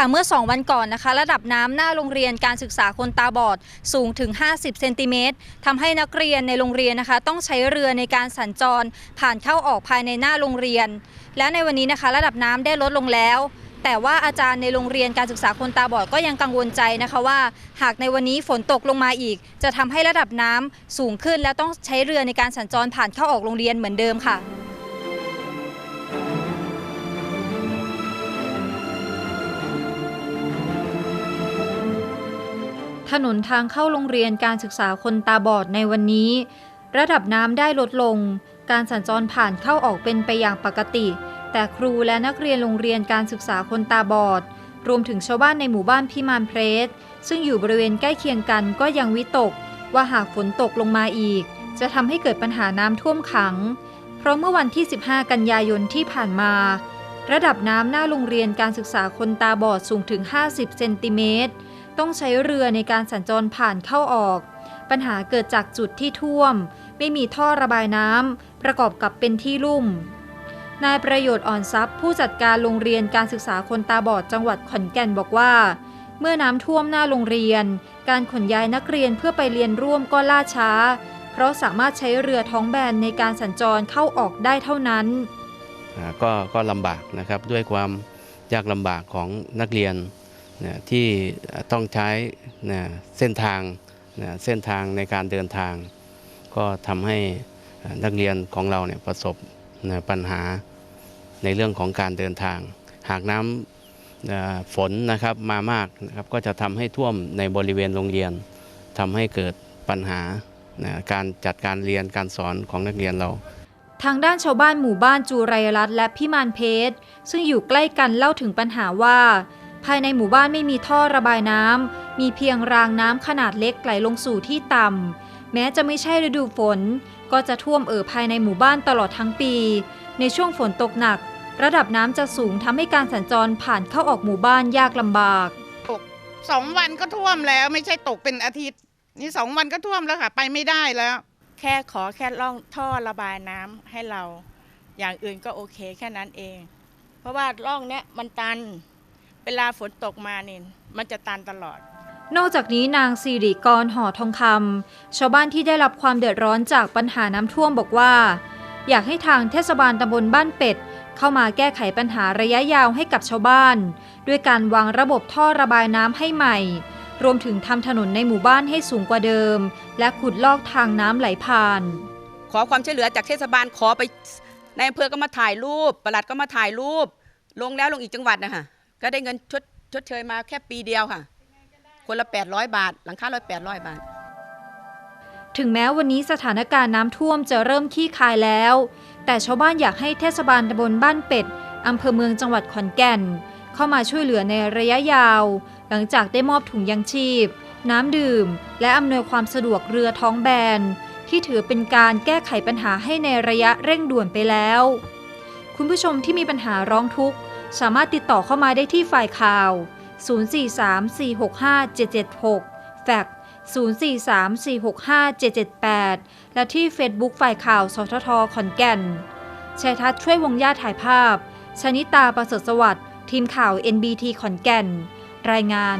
ค่ะเมื่อ 2 วันก่อนนะคะ ระดับน้ำหน้าโรงเรียนการศึกษาคนตาบอดสูงถึง 50 เซนติเมตรทำให้นักเรียนในโรงเรียนนะคะ ต้องใช้เรือในการสัญจร ผ่านเข้าออกภายในหน้าโรงเรียน และในวันนี้นะคะ ระดับน้ำได้ลดลงแล้ว แต่ว่าอาจารย์ในโรงเรียนการศึกษาคนตาบอดก็ยังกังวลใจนะคะว่า หากในวันนี้ฝนตกลงมาอีก จะทำให้ระดับน้ำสูงขึ้น และต้องใช้เรือในการสัญจรผ่านเข้าออกโรงเรียนเหมือนเดิมค่ะ ถนนทางเข้าโรงเรียนการศึกษาคนตาบอดในวันนี้ ระดับน้ำได้ลดลง การสัญจรผ่านเข้าออกเป็นไปอย่างปกติ แต่ครูและนักเรียนโรงเรียนการศึกษาคนตาบอด รวมถึงชาวบ้านในหมู่บ้านพิมานเพรสซึ่งอยู่บริเวณใกล้เคียงกันก็ยังวิตก ว่าหากฝนตกลงมาอีก จะทำให้เกิดปัญหาน้ำท่วมขัง เพราะเมื่อวันที่ 15 กันยายนที่ผ่านมา ระดับน้ำหน้าโรงเรียนการศึกษาคนตาบอดสูงถึง 50 เซนติเมตร ต้องใช้เรือในการสัญจรผ่านเข้าออก ปัญหาเกิดจากจุดที่ท่วม ไม่มีท่อระบายน้ำประกอบกับเป็นที่ลุ่ม นายประโยชน์อ่อนทรัพย์ ผู้จัดการโรงเรียนการศึกษาคนตาบอดจังหวัดขอนแก่นบอกว่า เมื่อน้ำท่วมหน้าโรงเรียน การขนย้ายนักเรียนเพื่อไปเรียนร่วมก็ล่าช้า เพราะสามารถใช้เรือท้องแบนในการสัญจรเข้าออกได้เท่านั้นก็ก็ลำบากนะครับด้วยความยากลำบากของนักเรียน นะที่ต้องใช้นะเส้นทางนะเส้นทางในการเดินทาง ก็ทำให้นักเรียนของเราเนี่ยประสบนะปัญหาในเรื่องของการเดินทาง หากน้ำฝนนะครับมามากนะครับก็จะทำให้ท่วมในบริเวณโรงเรียนทำให้เกิดปัญหานะการจัดการเรียนการสอนของนักเรียนเราทางด้านชาวบ้านหมู่บ้านจูไรรัตและพิมานเพชร ซึ่งอยู่ใกล้กันเล่าถึงปัญหาว่า ภายในหมู่บ้านไม่มีท่อระบายน้ำ มีเพียงรางน้ำขนาดเล็กไหลลงสู่ที่ต่ำ แม้จะไม่ใช่ฤดูฝน ก็จะท่วมเอ่อภายในหมู่บ้านตลอดทั้งปี ในช่วงฝนตกหนัก ระดับน้ำจะสูงทำให้การสัญจรผ่านเข้าออกหมู่บ้านยากลำบากสองวันก็ท่วมแล้วไม่ใช่ตกเป็นอาทิตย์ นี่สองวันก็ท่วมแล้วค่ะ ไปไม่ได้แล้ว แค่ขอแค่ร่องท่อระบายน้ำให้เรา อย่างอื่นก็โอเคแค่นั้นเอง เพราะว่าร่องเนี้ยมันตัน เวลาฝนตกมาเนี่ยมันจะตันตลอด นอกจากนี้นางสิริกรห่อทองคำชาวบ้านที่ได้รับความเดือดร้อนจากปัญหาน้ำท่วมบอกว่า อยากให้ทางเทศบาลตำบลบ้านเป็ด เข้ามาแก้ไขปัญหาระยะยาวให้กับชาวบ้าน ด้วยการวางระบบท่อระบายน้ำให้ใหม่ รวมถึงทำถนนในหมู่บ้านให้สูงกว่าเดิม และขุดลอกทางน้ำไหลผ่าน ขอความช่วยเหลือจากเทศบาลขอไปในอำเภอก็มาถ่ายรูปปลัดก็มาถ่ายรูป ลงแล้วลงอีกจังหวัดนะคะ ก็ได้เงินชดชดเชยมาแค่ปีเดียวค่ะ คนละ 800 บาท หลังคาร้อยแปดร้อยบาท ถึงแม้วันนี้สถานการณ์น้ำท่วมจะเริ่มขี้คายแล้ว แต่ชาวบ้านอยากให้เทศบาลตำบลบ้านเป็ดอำเภอเมืองจังหวัดขอนแก่น เข้ามาช่วยเหลือในระยะยาว หลังจากได้มอบถุงยังชีพ น้ำดื่ม และอำนวยความสะดวกเรือท้องแบน ที่ถือเป็นการแก้ไขปัญหาให้ในระยะเร่งด่วนไปแล้ว คุณผู้ชมที่มีปัญหาร้องทุกข์ สามารถติดต่อเข้ามาได้ที่ฝ่ายข่าว 043-465-776 แฟกซ์043-465-778 และที่ Facebook ฝ่ายข่าว สททขอนแก่น ชัยทัศน์ช่วยวงญาติถ่ายภาพ ชนิตาประเสริฐสวัสดิ์ ทีมข่าว NBT ขอนแก่น รายงาน